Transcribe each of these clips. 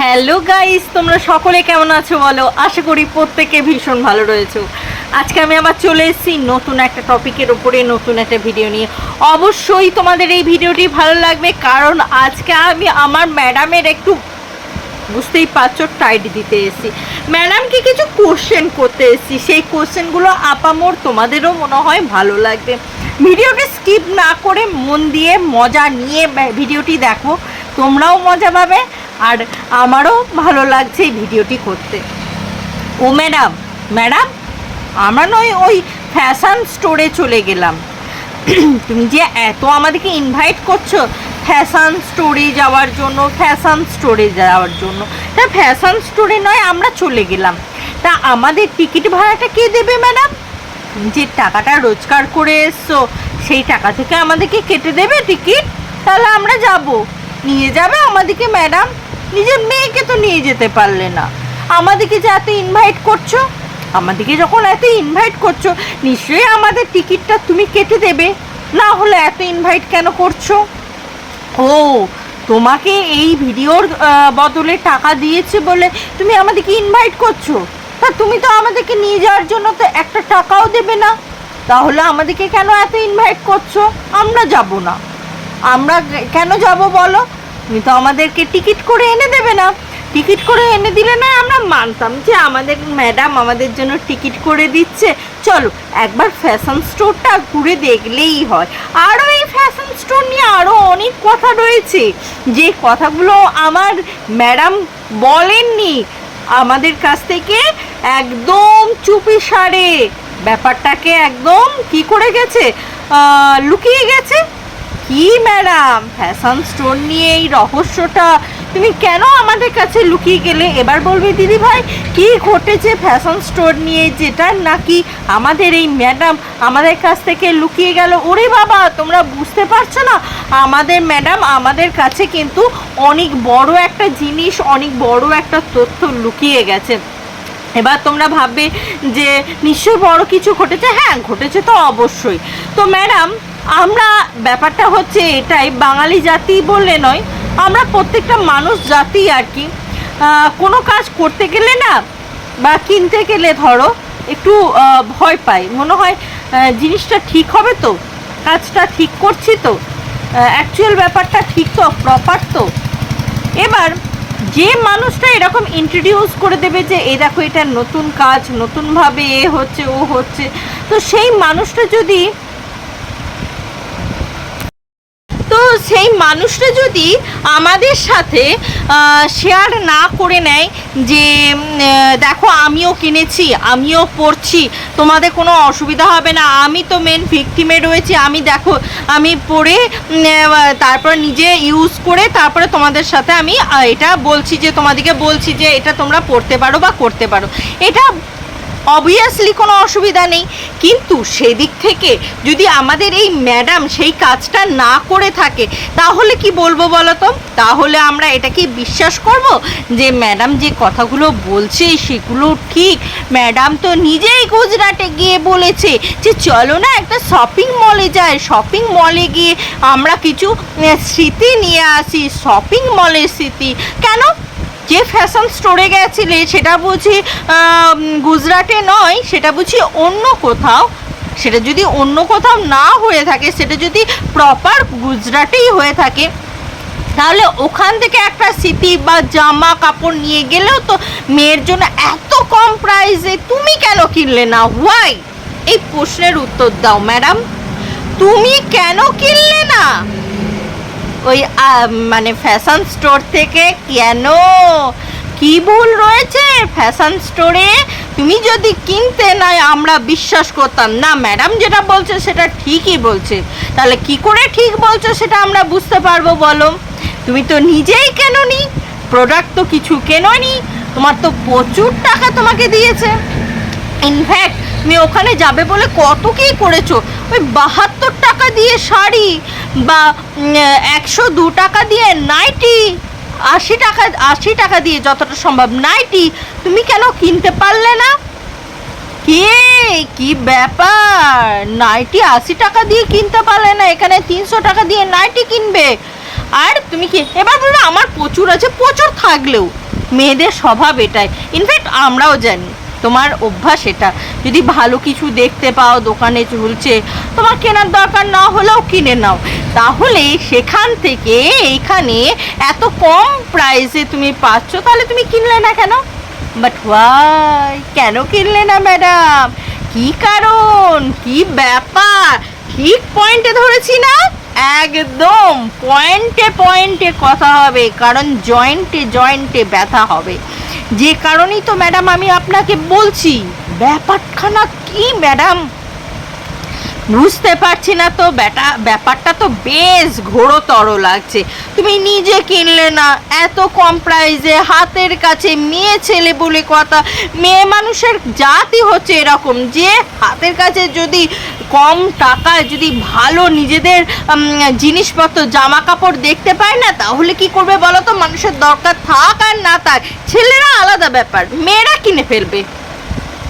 Hello guys তোমরা সকলে কেমন আছো বলো? আশা করি প্রত্যেকে ভীষণ ভালো রয়েছো। আজকে আমি আবার চলে এসেছি নতুন একটা টপিকের উপরে, নতুন একটা ভিডিও নিয়ে। অবশ্যই তোমাদের এই ভিডিওটি ভালো লাগবে, কারণ আজকে আমি আমার ম্যাডামের একটু বুঝতেই পারছ টাইট দিতে এসেছি। ম্যাডামকে কিছু কোশ্চেন করতে এসেছি। সেই কোশ্চেনগুলো আপামোর তোমাদেরও মনে হয় ভালো লাগবে। ভিডিওটি স্কিপ না করে মন দিয়ে মজা নিয়ে ভিডিওটি দেখো। তোমরাও মজা পাবে। আর আমারও ভালো লাগছে এই ভিডিওটি করতে। ও ম্যাডাম ম্যাডাম, আমরা নয় ওই ফ্যাশন স্টোরে চলে গেলাম। তুমি যে এত আমাদেরকে ইনভাইট করছ ফ্যাশন স্টোরে যাওয়ার জন্য, ফ্যাশন স্টোরে যাওয়ার জন্য। তা ফ্যাশন স্টোরে নয়, আমরা চলে গেলাম। তা আমাদের টিকিট ভাড়াটা কে দেবে ম্যাডাম? যে টাকাটা রোজগার করে এসছো, সেই টাকা থেকে আমাদেরকে কেটে দেবে টিকিট? তাহলে আমরা যাব। নিয়ে যাবে আমাদেরকে ম্যাডাম? নিজের মেয়েকে তো নিয়ে যেতে পারলে না। আমাদেরকে যে এত ইনভাইট করছ? আমাদেরকে যখন এত ইনভাইট করছ, নিশ্চয়ই আমাদের টিকিটটা তুমি কেটে দেবে। না হলে এত ইনভাইট কেন করছ? ও, তোমাকে এই ভিডিওর বদলে টাকা দিয়েছে বলে তুমি আমাদেরকে ইনভাইট করছ? তা তুমি তো আমাদেরকে নিয়ে যাওয়ার জন্য তো একটা টাকাও দেবে না। তাহলে আমাদেরকে কেন এত ইনভাইট করছ? আমরা যাব না। আমরা কেন যাব বলো? তুমি তো আমাদেরকে টিকিট করে এনে দেবে না। টিকিট করে এনে দিলে না আমরা মানতাম যে আমাদের ম্যাডাম আমাদের জন্য টিকিট করে দিচ্ছে। চলো, একবার ফ্যাশন স্টোরটা ঘুরে দেখলেই হয়। আরও এই ফ্যাশন স্টোর নিয়ে আরও অনেক কথা রয়েছে। যে কথাগুলো আমার ম্যাডাম বলেননি, আমাদের কাছ থেকে একদম চুপি সারে। ব্যাপারটাকে একদম কি করে গেছে? লুকিয়ে গেছে? কি, ম্যাডাম? ফ্যাশন স্টোর নিয়ে এই রহস্যটা তুমি কেন আমাদের কাছে লুকিয়ে গেলে? এবার বলবে, দিদি ভাই, কি ঘটেছে ফ্যাশন স্টোর নিয়ে? যেটা নাকি আমাদের এই ম্যাডাম আমাদের কাছ থেকে লুকিয়ে গেল। ওরে বাবা, তোমরা বুঝতে পারছ না? আমাদের ম্যাডাম আমাদের কাছে কিন্তু অনেক বড় একটা জিনিস, অনেক বড় একটা তথ্য লুকিয়ে গেছে। এবার তোমরা ভাববে যে, নিশ্চয়ই বড় কিছু ঘটেছে? হ্যাঁ ঘটেছে তো অবশ্যই। তো ম্যাডাম আমরা ব্যাপারটা হচ্ছে এটাই, বাঙালি জাতি বললে নয়, আমরা প্রত্যেকটা মানুষ জাতি আর কি। কোনো কাজ করতে গেলে না বা কিনতে গেলে ধরো একটু ভয় পাই। মনে হয় জিনিসটা ঠিক হবে তো, কাজটা ঠিক করছি তো অ্যাকচুয়াল ব্যাপারটা ঠিক তো প্রপার তো। এবার যে মানুষটা এরকম ইন্ট্রোডিউস করে দেবে যে, এই দেখো এটা নতুন কাজ, নতুনভাবে এ হচ্ছে, ও হচ্ছে, তো সেই মানুষটা যদি তো সেই মানুষটা যদি আমাদের সাথে শেয়ার না করে নেয় যে দেখো আমিও কিনেছি, আমিও পড়ছি তোমাদের কোনো অসুবিধা হবে না, আমি তো মেন ভিকটিমে রয়েছি, আমি দেখো, আমি পড়ে তারপর নিজে ইউজ করে তারপরে তোমাদের সাথে আমি এটা বলছি যে তোমাদেরকে বলছি যে, এটা তোমরা পড়তে পারো বা করতে পারো। এটা অবভিয়াসলি কোনো অসুবিধা নেই। কিন্তু সেদিক থেকে যদি আমাদের এই ম্যাডাম সেই কাজটা না করে থাকে, তাহলে কি বলব বলো তো তাহলে আমরা এটা কি বিশ্বাস করব যে ম্যাডাম যে কথাগুলো বলছে সেগুলো ঠিক? ম্যাডাম তো নিজেই গুজরাটে গিয়ে বলেছে যে চলো না একটা শপিং মলে যাই। শপিং মলে গিয়ে আমরা কিছু স্মৃতি নিয়ে আসি। শপিং মলের স্মৃতি। কেন? যে ফ্যাশন স্টোরে গেছিলে সেটা বুঝি গুজরাটে নয়, সেটা বুঝি অন্য কোথাও। সেটা যদি অন্য কোথাও না হয়ে থাকে, সেটা যদি প্রপার গুজরাটেই হয়ে থাকে, তাহলে ওখান থেকে একটা স্মৃতি বা জামা কাপড় নিয়ে গেলেও তো মেয়ের জন্য এত কম প্রাইসে তুমি কেন কিনলে না? হোয়াই এই প্রশ্নের উত্তর দাও ম্যাডাম তুমি কেন কিনলে না? ওই মানে ফ্যাশন স্টোর থেকে কেন? কি ভুল রয়েছে? ফ্যাশন স্টোরে তুমি যদি কিনতে না আমরা বিশ্বাস করতাম। না ম্যাডাম যেটা বলছে সেটা ঠিকই বলছে। তাহলে কি করে ঠিক বলছো সেটা আমরা বুঝতে পারব, বলো? তুমি তো নিজেই কেননি প্রোডাক্ট তো কিছু কেননি, তোমার তো প্রচুর টাকা তোমাকে দিয়েছে। ইনফ্যাক্ট তুমি ওখানে যাবে বলে কত কি করেছ? ওই বাহাত্তর টাকা দিয়ে শাড়ি বা একশো দু টাকা দিয়ে নাইটি, আশি টাকা আশি টাকা দিয়ে যতটা সম্ভব নাইটি, তুমি কেন কিনতে পারলে না? কে? কি ব্যাপার? নাইটি আশি টাকা দিয়ে কিনতে পারলে না, এখানে তিনশো টাকা দিয়ে নাইটি কিনবে। আর তুমি কি, এবার বলবে আমার প্রচুর আছে, প্রচুর থাকলেও। মেয়েদের স্বভাব এটাই। ইনফ্যাক্ট আমরাও জানি। তোমার অভ্যাস এটা। যদি ভালো কিছু দেখতে পাও, দোকানে ঝুলছে তোমার কেনার দরকার না হলেও কিনে নাও। তাহলে সেখান থেকে এইখানে এত কম প্রাইসে তুমি পাচ্ছ, তাহলে তুমি কিনলে না কেন? বাট ওয়াই কেন কিনলে না ম্যাডাম কি কারণ? কি ব্যাপার? ঠিক পয়েন্টে ধরেছি না? একদম পয়েন্টে পয়েন্টে কথা হবে, কারণ জয়েন্টে জয়েন্টে ব্যথা হবে। যে কারণেই তো ম্যাডাম আমি আপনাকে বলছি। ব্যাপারখানা কি ম্যাডাম? বুঝতে পারছি না তো, ব্যাটা, ব্যাপারটা তো বেশ ঘোরতর লাগছে। তুমি নিজে কিনলে না, এত কম প্রাইসে হাতের কাছে মেয়ে ছেলে বলে কথা, মেয়ে মানুষের জাতি হচ্ছে এরকম। যে হাতের কাছে যদি কম টাকায় যদি ভালো নিজেদের জিনিসপত্র জামা কাপড় দেখতে পায় না, তাহলে কি করবে বলো তো? মানুষের দরকার থাক আর না থাক, ছেলেরা আলাদা ব্যাপার, মেয়েরা কিনে ফেলবে।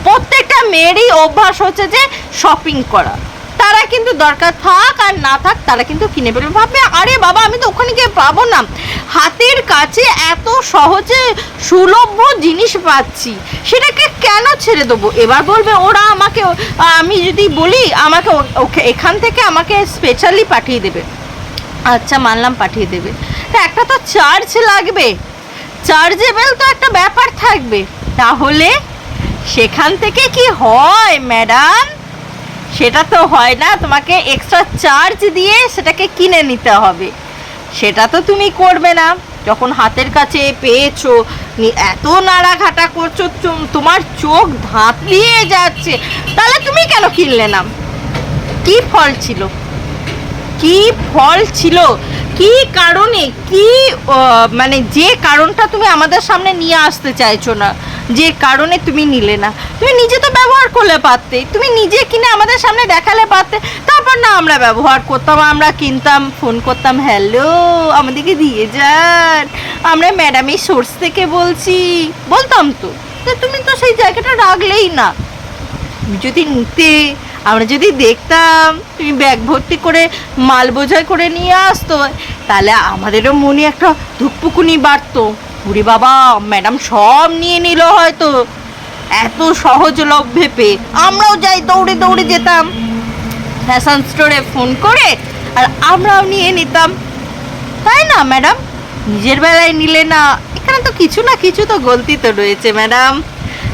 প্রত্যেকটা মেয়েরই অভ্যাস হচ্ছে যে শপিং করা। তারা কিন্তু দরকার থাক আর না থাক, তারা কিন্তু কিনে ফেলবে ভাববে, আরে বাবা, আমি তো ওখানে গিয়ে পাবো না। হাতের কাছে এত সহজে সুলভ্য জিনিস পাচ্ছি, সেটাকে কেন ছেড়ে দেবো? এবার বলবে, ওরা আমাকে, আমি যদি বলি, আমাকে ওকে, এখান থেকে আমাকে স্পেশালি পাঠিয়ে দেবে। আচ্ছা মানলাম, পাঠিয়ে দেবে। তা একটা তো চার্জ লাগবে। চার্জেবেল তো একটা ব্যাপার থাকবে। তাহলে সেখান থেকে কি হয় ম্যাডাম সেটা তো হয় না, তোমাকে এক্সট্রা চার্জ দিয়ে সেটাকে কিনে নিতে হবে। সেটা তো তুমি করবে না। যখন হাতের কাছে পেয়েছ এত নাড়াঘাটা করছ, তুম- তোমার চোখ ধাঁতলিয়ে যাচ্ছে। তাহলে তুমি কেন কিনলে না? কি ফল ছিল? কি ফল ছিল? কি কারণে? কি মানে যে কারণটা তুমি আমাদের সামনে নিয়ে আসতে চাইছো না? যে কারণে তুমি নিলে না। তুমি নিজে তো ব্যবহার করলে পারতে। তুমি নিজে কিনে আমাদের সামনে দেখালে পারতে। তারপর না আমরা ব্যবহার করতাম, আমরা কিনতাম, ফোন করতাম হ্যালো আমাদেরকে দিয়ে যান। আমরা ম্যাডামের সোর্স থেকে বলছি। বলতাম তো। তুমি তো সেই জায়গাটা রাখলেই না। যদি নিতে, আমরা যদি দেখতাম, তুমি ব্যাগ ভর্তি করে মাল বোঝাই করে নিয়ে আসতো, তাহলে আমাদেরও মনে একটা ধুকপুকুনি বাড়তো। উরে বাবা, ম্যাডাম সব নিয়ে নিল হয়তো। এত সহজলভ্যে পেয়ে আমরাও যাই দৌড়ে দৌড়ে যেতাম। ফ্যাশন স্টোরে ফোন করে আর আমরাও নিয়ে নিতাম। তাই না, ম্যাডাম? নিজের বেলায় নিলে না, এখানে তো কিছু না কিছু তো গলতি তো রয়েছে, ম্যাডাম।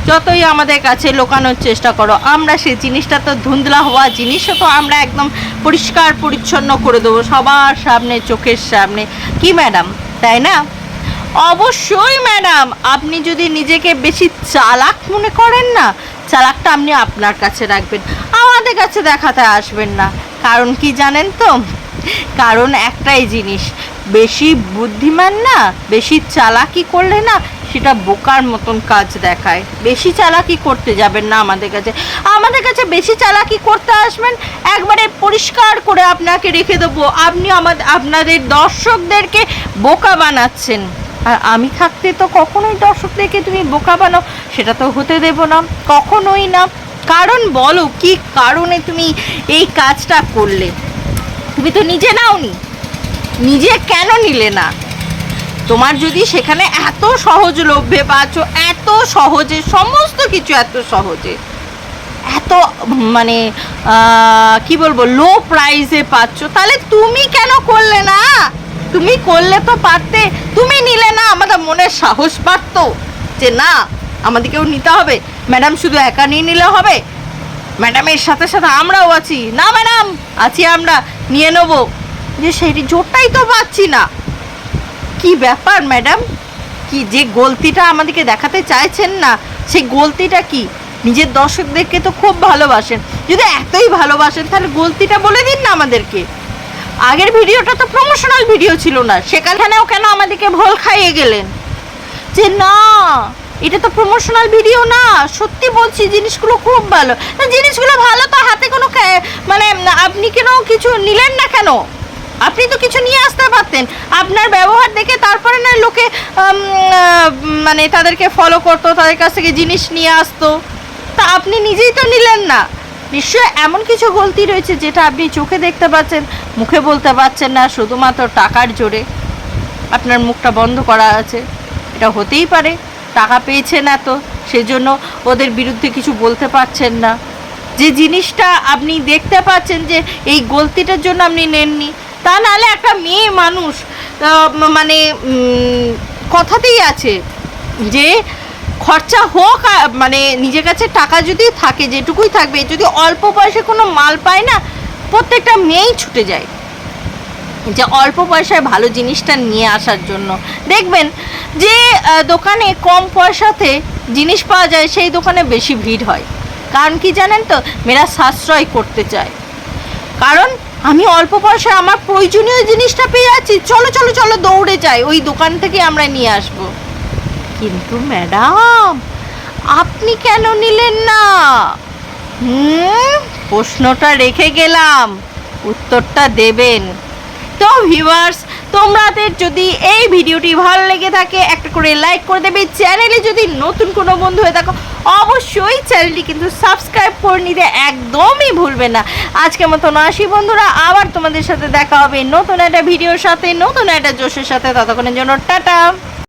যতই আমাদের কাছে লোকানোর চেষ্টা করো, আমরা সেই জিনিসটা তো ধুন্দলা হওয়া জিনিসও তো আমরা একদম পরিষ্কার পরিচ্ছন্ন করে দেবো সবার সামনে, চোখের সামনে। কি, ম্যাডাম? তাই না? অবশ্যই, ম্যাডাম। আপনি যদি নিজেকে বেশি চালাক মনে করেন না, চালাকটা আপনি আপনার কাছে রাখবেন। আমাদের কাছে দেখাতে আসবেন না। কারণ কি জানেন তো? কারণ একটাই জিনিস, বেশি বুদ্ধিমান না, বেশি চালাকি করলে না, সেটা বোকার মতন কাজ দেখায়। বেশি চালাকি করতে যাবেন না আমাদের কাছে। আমাদের কাছে বেশি চালাকি করতে আসবেন, একবারে পরিষ্কার করে আপনাকে রেখে দেবো। আপনি আমাদের আপনাদের দর্শকদেরকে বোকা বানাচ্ছেন। আর আমি থাকতে তো কখনোই দর্শকদেরকে তুমি বোকা বানো সেটা তো হতে দেব না, কখনোই না। কারণ বলো, কি কারণে তুমি এই কাজটা করলে? তুমি তো নিজে নাওনি, নিজে কেন নিলে না? তোমার যদি সেখানে এত সহজলভ্যে পাচ্ছ, এত সহজে, সমস্ত কিছু এত সহজে, এত মানে কি বলব লো প্রাইসে পাচ্ছ, তাহলে তুমি কেন করলে না? তুমি করলে তো পারতে তুমি নিলে না, আমাদের মনে সাহস বাড়তো। যে না, আমাদেরকেও নিতে হবে। ম্যাডাম শুধু একা নিয়ে নিলে হবে। ম্যাডামের সাথে সাথে আমরাও আছি। না, ম্যাডাম, আছি আমরা, নিয়ে নেব। যে সেইটি জোরটাই তো পাচ্ছি না। কি ব্যাপার, ম্যাডাম? কি যে গলতিটা আমাদেরকে দেখাতে চাইছেন না, সেই গলতিটা কি? নিজের দর্শকদেরকে তো খুব ভালোবাসেন। যদি এতই ভালোবাসেন, তাহলে গলতিটা বলে দিন না আমাদেরকে। আগের ভিডিওটা তো প্রমোশনাল ভিডিও ছিল না। সেখানেও কেন আমাদেরকে ভোল খাইয়ে গেলেন? যে না, এটা তো প্রমোশনাল ভিডিও না। সত্যি বলছি, জিনিসগুলো খুব ভালো। জিনিসগুলো ভালো তো হাতে কোনো মানে আপনি কেন কিছু নিলেন না কেন? আপনি তো কিছু নিয়ে আসতে পারতেন। আপনার ব্যবহার দেখে তারপরে না লোকে মানে তাদেরকে ফলো করতো, তাদের কাছ থেকে জিনিস নিয়ে আসতো। তা আপনি নিজেই তো নিলেন না। নিশ্চয় এমন কিছু গলতি রয়েছে যেটা আপনি চোখে দেখতে পাচ্ছেন, মুখে বলতে পারছেন না, শুধুমাত্র টাকার জোরে। আপনার মুখটা বন্ধ করা আছে। এটা হতেই পারে, টাকা পেয়েছেন এত, সেজন্য ওদের বিরুদ্ধে কিছু বলতে পারছেন না। যে জিনিসটা আপনি দেখতে পাচ্ছেন যে এই গলতিটার জন্য আপনি নেননি, তা নাহলে একটা মেয়ে মানুষ মানে কথাতেই আছে যে খরচা হোক মানে নিজের কাছে টাকা যদি থাকে, যেটুকুই থাকবে, যদি অল্প বয়সে কোনো মাল পায় না, প্রত্যেকটা মেয়েই ছুটে যায়। যে অল্প পয়সায় ভালো জিনিসটা নিয়ে আসার জন্য। দেখবেন যে দোকানে কম পয়সাতে জিনিস পাওয়া যায়, সেই দোকানে বেশি ভিড় হয়। কারণ কি জানেন তো, মেয়েরা সাশ্রয় করতে চায়। কারণ আমি অল্প পয়সায় আমার প্রয়োজনীয় জিনিসটা পেয়ে যাচ্ছি, চলো চলো চলো, দৌড়ে যাই, ওই দোকান থেকে আমরা নিয়ে আসব। কিন্তু ম্যাডাম, আপনি কেন নিলেন না? হুম, প্রশ্নটা রেখে গেলাম, উত্তরটা দেবেন। তো ভিউয়ার্স তোমাদের যদি এই ভিডিওটি ভালো লেগে থাকে, একটা করে লাইক করে দেবে। চ্যানেলে যদি নতুন কোনো বন্ধু হয়ে থাকো, অবশ্যই চ্যানেলটি কিন্তু সাবস্ক্রাইব করে নিতে একদমই ভুলবে না। আজকের মতন আসি বন্ধুরা, আবার তোমাদের সাথে দেখা হবে নতুন একটা ভিডিওর সাথে, নতুন একটা জোশের সাথে। ততক্ষণের জন্য টাটা।